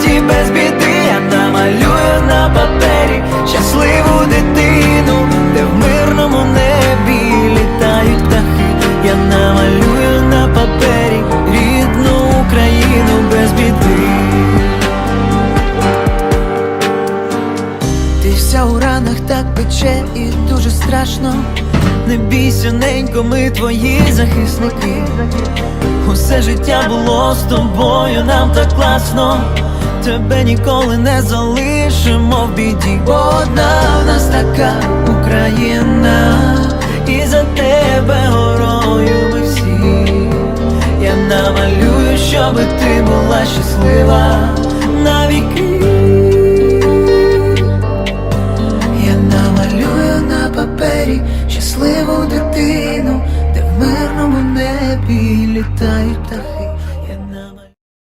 смерті, без біди. Я намалюю на папері щасливу дитину, де в мирному небі літають птахи. Я намалюю на папері рідну Україну без біди. Ти вся у ранах так пече і дуже страшно. Не бійся, ненько, ми твої захисники. Усе життя було з тобою, нам так класно. Тебе ніколи не залишимо в біді. Одна в нас така Україна, і за тебе горою ми всі. Я намалюю, щоби ти була щаслива навіки. Я намалюю на папері щасливу дитину, де в мирному небі літають